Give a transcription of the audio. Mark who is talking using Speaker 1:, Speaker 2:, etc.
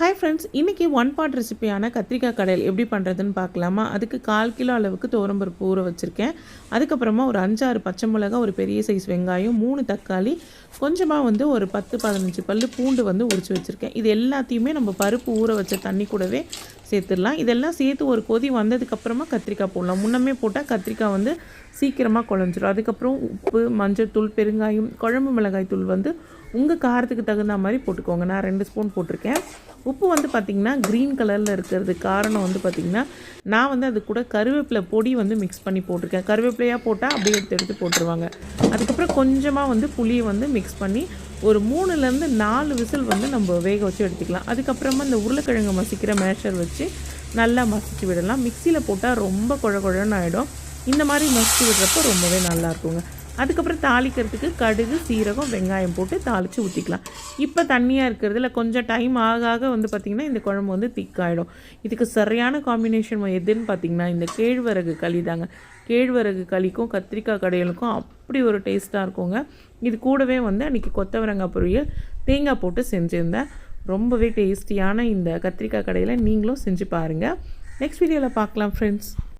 Speaker 1: Hi friends இன்றைக்கி one pot ரெசிபியான கத்திரிக்காய் கடையில் எப்படி பண்ணுறதுன்னு பார்க்கலாமா? அதுக்கு கால் கிலோ அளவுக்கு தோரம்பருப்பு ஊற வச்சுருக்கேன். அதுக்கப்புறமா ஒரு அஞ்சாறு பச்சை மிளகாய் ஒரு பெரிய சைஸ் வெங்காயம் மூணு தக்காளி கொஞ்சமாக வந்து ஒரு பத்து பதினஞ்சு பல் பூண்டு வந்து உரிச்சு வச்சுருக்கேன். இது எல்லாத்தையுமே நம்ம பருப்பு ஊற வச்ச தண்ணி கூடவே சேர்த்துடலாம். இதெல்லாம் சேர்த்து ஒரு கொதி வந்ததுக்கப்புறமா கத்திரிக்காய் போடலாம். முன்னமே போட்டால் கத்திரிக்காய் வந்து சீக்கிரமாக குழஞ்சிரும். அதுக்கப்புறம் உப்பு மஞ்சள் தூள் பெருங்காயம் குழம்பு மிளகாய் தூள் வந்து உங்கள் காரத்துக்கு தகுந்த மாதிரி போட்டுக்கோங்க. நான் ரெண்டு ஸ்பூன் போட்டிருக்கேன். உப்பு வந்து பார்த்திங்கன்னா க்ரீன் கலரில் இருக்கிறது காரணம் வந்து பார்த்திங்கன்னா நான் வந்து அது கூட கருவேப்பிலை பொடி வந்து மிக்ஸ் பண்ணி போட்டிருக்கேன். கருவேப்பிலையாக போட்டால் அப்படியே எடுத்து எடுத்து போட்டுருவாங்க. அதுக்கப்புறம் கொஞ்சமாக வந்து புளியை வந்து மிக்ஸ் பண்ணி ஒரு மூணுலேருந்து நாலு விசில் வந்து நம்ம வேக வச்சு எடுத்துக்கலாம். அதுக்கப்புறமா இந்த உருளைக்கிழங்கு மசிக்கிற மேஷர் வச்சு நல்லா மசிச்சு விடலாம். மிக்சியில் போட்டால் ரொம்ப குழ குழன்னு ஆகிடும் இந்த மாதிரி மசிச்சு விடுறப்போ ரொம்பவே நல்லா இருக்குங்க. அதுக்கப்புறம் தாளிக்கிறதுக்கு கடுகு சீரகம் வெங்காயம் போட்டு தாளித்து ஊற்றிக்கலாம் இப்போ தண்ணியாக இருக்கிறதுல கொஞ்சம் டைம் ஆக ஆக வந்து பார்த்திங்கன்னா இந்த குழம்பு வந்து திக்காயிடும் இதுக்கு சரியான காம்பினேஷன் எதுன்னு பார்த்திங்கன்னா இந்த கேழ்வரகு களி தாங்க. கேழ்வரகு களிக்கும் கத்திரிக்காய் கடைகளுக்கும் அப்படி ஒரு டேஸ்ட்டாக இருக்குங்க. இது கூடவே வந்து அன்றைக்கி கொத்தவரங்காய் பொரியல் தேங்காய் போட்டு செஞ்சுருந்தேன். ரொம்பவே டேஸ்டியான இந்த கத்திரிக்காய் கடையில் நீங்களும் செஞ்சு பாருங்கள் நெக்ஸ்ட் வீடியோவில் பார்க்கலாம் ஃப்ரெண்ட்ஸ்